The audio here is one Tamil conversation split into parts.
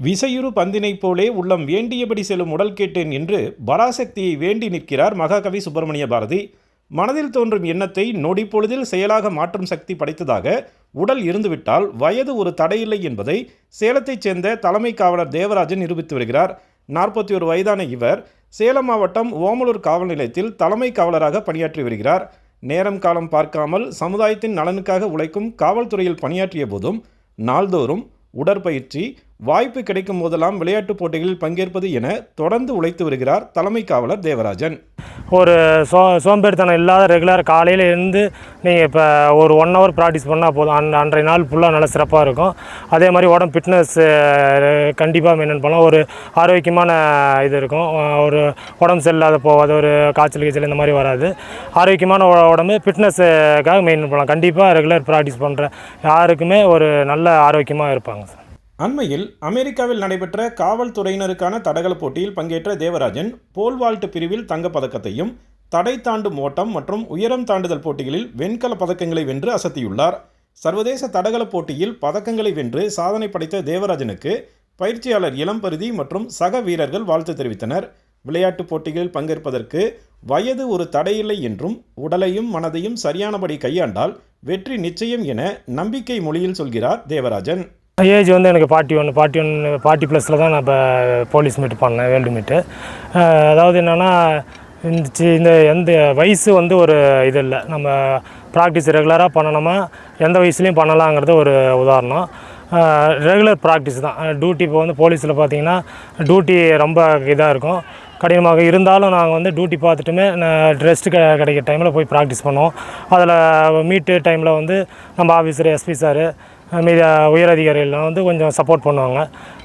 விசையுறு பந்தினைப் போலே உள்ளம் வேண்டியபடி செல்லும் உடல் கேட்டேன் என்று பராசக்தியை வேண்டி நிற்கிறார் மகாகவி சுப்பிரமணிய பாரதி. மனதில் தோன்றும் எண்ணத்தை நொடிப்பொழுதில் செயலாக மாற்றும் சக்தி படைத்ததாக உடல் இருந்துவிட்டால் வயது ஒரு தடையில்லை என்பதை சேலத்தைச் சேர்ந்த தலைமை காவலர் தேவராஜன் நிரூபித்து வருகிறார். நாற்பத்தி ஒரு வயதான இவர் சேலம் மாவட்டம் ஓமலூர் காவல் நிலையத்தில் தலைமை காவலராக பணியாற்றி வருகிறார். நேரம் காலம் பார்க்காமல் சமுதாயத்தின் நலனுக்காக உழைக்கும் காவல்துறையில் பணியாற்றிய போதும் நாள்தோறும் உடற்பயிற்சி வாய்ப்பு கிடைக்கும் போதெல்லாம் விளையாட்டுப் போட்டிகளில் பங்கேற்பது என தொடர்ந்து உழைத்து வருகிறார் தலைமை காவலர் தேவராஜன். ஒரு சோ சோம்பேறித்தனம் இல்லாத ரெகுலர் காலையில் இருந்து நீங்கள் இப்போ ஒரு ஒன் ஹவர் ப்ராக்டிஸ் பண்ணால் போதும். அன் அன்றைய நாள் ஃபுல்லாக நல்லா சிறப்பாக இருக்கும். அதே மாதிரி உடம்பு ஃபிட்னஸ் கண்டிப்பாக மெயின்டைன் பண்ணலாம். ஒரு ஆரோக்கியமான இது இருக்கும். ஒரு உடம்பு சரியில்லாத போகாது. ஒரு காய்ச்சல் கீச்சல் இந்த மாதிரி வராது. ஆரோக்கியமான உடம்பு ஃபிட்னஸுக்காக மெயின்டைன் பண்ணலாம். கண்டிப்பாக ரெகுலர் ப்ராக்டிஸ் பண்ணுற யாருக்குமே ஒரு நல்ல ஆரோக்கியமாக இருப்பாங்க சார். அண்மையில் அமெரிக்காவில் நடைபெற்ற காவல்துறையினருக்கான தடகள போட்டியில் பங்கேற்ற தேவராஜன் போல் வால்ட் பிரிவில் தங்கப் பதக்கத்தையும் தடை தாண்டும் ஓட்டம் மற்றும் உயரம் தாண்டுதல் போட்டிகளில் வெண்கலப் பதக்கங்களை வென்று அசத்தியுள்ளார். சர்வதேச தடகள போட்டியில் பதக்கங்களை வென்று சாதனை படைத்த தேவராஜனுக்கு பயிற்சியாளர் இளம்பருதி மற்றும் சக வீரர்கள் வாழ்த்து தெரிவித்தனர். விளையாட்டுப் போட்டிகளில் பங்கேற்பதற்கு வயது ஒரு தடையில்லை என்றும் உடலையும் மனதையும் சரியானபடி கையாண்டால் வெற்றி நிச்சயம் என நம்பிக்கை மொழியில் சொல்கிறார் தேவராஜன். ஏஜ் வந்து எனக்கு forty one forty one forty ப்ளஸில் தான் நான் இப்போ போலீஸ் மீட் பண்ணேன் வேல்டு மீட்டு அதாவது என்னென்னா இந்த சி- இந்த எந்த வயசு வந்து ஒரு இது இல்லை. நம்ம ப்ராக்டிஸ் ரெகுலராக பண்ணணுமா எந்த வயசுலையும் பண்ணலாங்கிறது ஒரு உதாரணம். ரெகுலர் ப்ராக்டிஸ் தான். டியூட்டி இப்போ வந்து போலீஸில் பார்த்தீங்கன்னா டியூட்டி ரொம்ப இதாக இருக்கும். கடினமாக இருந்தாலும் நாங்கள் வந்து டியூட்டி பார்த்துட்டுமே ரெஸ்ட்டு க கிடைக்கிற டைமில் போய் ப்ராக்டிஸ் பண்ணுவோம். அதில் மீட்டு டைமில் வந்து நம்ம ஆஃபீஸர் எஸ்பி சார் மீதி உயர் அதிகாரிகள்லாம் வந்து கொஞ்சம் சப்போர்ட் பண்ணுவாங்க.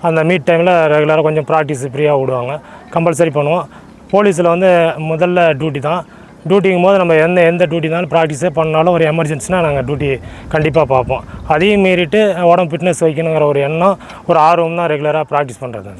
அந்த மீட் டைமில் ரெகுலராக கொஞ்சம் ப்ராக்டிஸ் ஃப்ரீயாக விடுவாங்க. கம்பல்சரி பண்ணுவோம். போலீஸில் வந்து முதல்ல டியூட்டி தான். டியூட்டிங்கும் போது நம்ம எந்த எந்த டியூட்டினாலும் ப்ராக்டிஸே பண்ணாலும் ஒரு எமர்ஜென்சினா நாங்கள் டியூட்டி கண்டிப்பாக பார்ப்போம். அதையும் மீறிட்டு உடம்பு ஃபிட்னஸ் வைக்கணுங்கிற ஒரு எண்ணம் ஒரு ஆர்வம் தான் ரெகுலராக ப்ராக்டிஸ் பண்ணுறது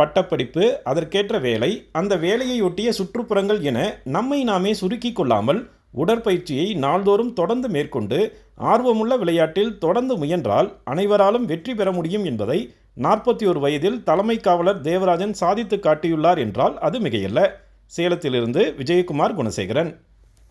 பட்டப்படிப்பு அதற்கேற்ற வேலை அந்த வேலையை ஒட்டிய சுற்றுப்புறங்கள் என நம்மை நாமே சுருக்கிக் கொள்ளாமல் உடற்பயிற்சியை நாள்தோறும் தொடர்ந்து மேற்கொண்டு ஆர்வமுள்ள விளையாட்டில் தொடர்ந்து முயன்றால் அனைவராலும் வெற்றி பெற முடியும் என்பதை நாற்பத்தி ஒரு வயதில் தலைமை காவலர் தேவராஜன் சாதித்து காட்டியுள்ளார் என்றால் அது மிகையல்ல. சேலத்திலிருந்து விஜயகுமார் குணசேகரன்.